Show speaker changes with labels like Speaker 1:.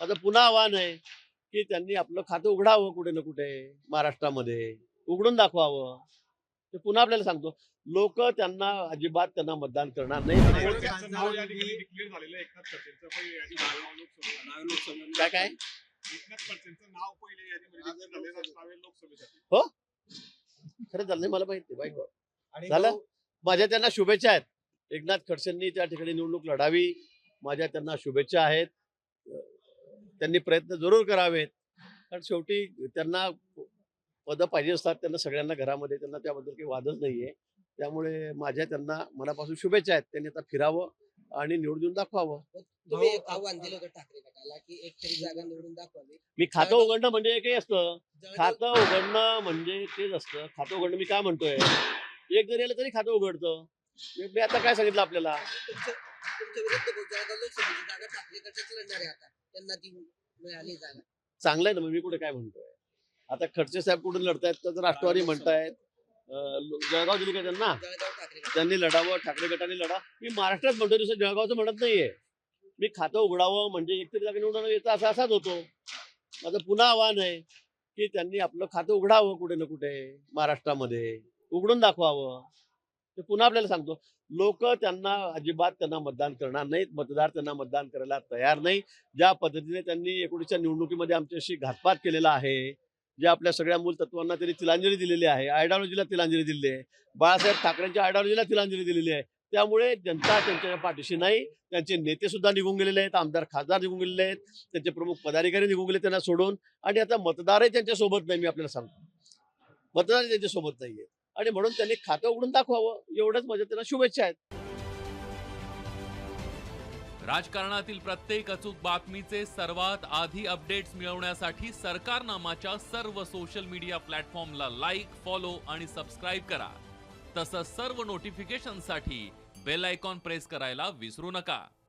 Speaker 1: माझं पुन्हा आव्हान आहे की त्यांनी आपलं खातं उघडावं कुठे ना कुठे महाराष्ट्रामध्ये. उघडून दाखवावं. ते पुन्हा आपल्याला सांगतो. लोक त्यांना अजिबात त्यांना मतदान करणार नाही. काय? काय
Speaker 2: लोकसभेसाठी.
Speaker 1: खरं झालं नाही मला माहिती. वाईट झालं? माझ्या त्यांना शुभेच्छा आहेत. एकनाथ खडसेंनी त्या ठिकाणी निवडणूक लढावी. माझ्या त्यांना शुभेच्छा आहेत. त्यांनी प्रयत्न जरूर करावेत. कारण शेवटी त्यांना पदं पाहिजे असतात त्यांना सगळ्यांना घरामध्ये त्यांना त्याबद्दल काही वादच नाहीये. त्यामुळे माझ्या त्यांना मनापासून शुभेच्छा आहेत. त्यांनी आता फिरावं आणि निवडून देऊन दाखवावं.
Speaker 3: तुम्ही एक आव्हान दिलं होतं ठाकरे गटाला की एक तरी जागा निवडून दाखवावी.
Speaker 1: मी खातं उघडणं म्हणजे काही असतं. खातं उघडणं म्हणजे तेच असतं. खातं उघडणं मी काय म्हणतोय? एक जरी आलं तरी खातं उघडतं. मी- मी आता काय सांगितलं आपल्याला?
Speaker 3: तुमच्या तुमच्या विरुद्ध भाऊ जळगाव लोकसभेची जागा ठाकरे गटाच लढणार आहे आता. त्यांना ती मिळाली जागा
Speaker 1: चांगलं आहे ना मी कुठे काय म्हणतोय? आता खडसे साहेब कुठून लढतायत? तर राष्ट्रवादी म्हणतायत. अं, जळगाव दिली का त्यांना?
Speaker 3: जळगाव ठाकरे गट
Speaker 1: त्यांनी लढावं ठाकरे गटाने लढा. मी महाराष्ट्रात म्हणतो तसं जळगावचं म्हणत नाहीये. मी खातं उघडावं म्हणजे एकतरी जागा निवडून याचा असा असाच होतो. माझं पुन्हा आव्हान आहे की त्यांनी आपलं खातं उघडावं कुठे ना कुठे महाराष्ट्रामध्ये. उघडून दाखवावं. ते पुन्हा आपल्याला सांगतो लोक त्यांना अजिबात त्यांना मतदान करणार नाहीत मतदार त्यांना मतदान करायला तयार नाही. ज्या पद्धतीने त्यांनी एकोणीसच्या निवडणुकीमध्ये आमच्याशी घातपात केलेला आहे जे आपल्या सगळ्या मूल तत्वांना त्यांनी तिलांजली दिलेली आहे आयडिओलॉजीला तिलांजली दिलेली आहे बाळासाहेब ठाकरेंच्या आयडिओलॉजीला तिलांजली दिलेली आहे त्यामुळे जनता त्यांच्या पाठीशी नाही त्यांचे नेते सुद्धा निघून गेलेले आहेत आमदार खासदार निघून गेलेले आहेत त्यांचे प्रमुख पदाधिकारी निघून गेले त्यांना सोडून आणि आता मतदारही त्यांच्यासोबत नाही मी आपल्याला सांगतो. मतदारही त्यांच्यासोबत नाहीये. आणि म्हणून त्यांनी खातं उघडून दाखवावं एवढंच माझ्या त्यांना शुभेच्छा आहेत.
Speaker 4: राजकारणातील प्रत्येक अचूक बातमीचे सर्वात आधी अपडेट्स मिळवण्यासाठी सरकारनामाच्या सर्व सोशल मीडिया प्लॅटफॉर्मला लाईक फॉलो आणि सबस्क्राईब करा. तसंच सर्व नोटिफिकेशनसाठी बेल आयकॉन प्रेस करायला विसरू नका.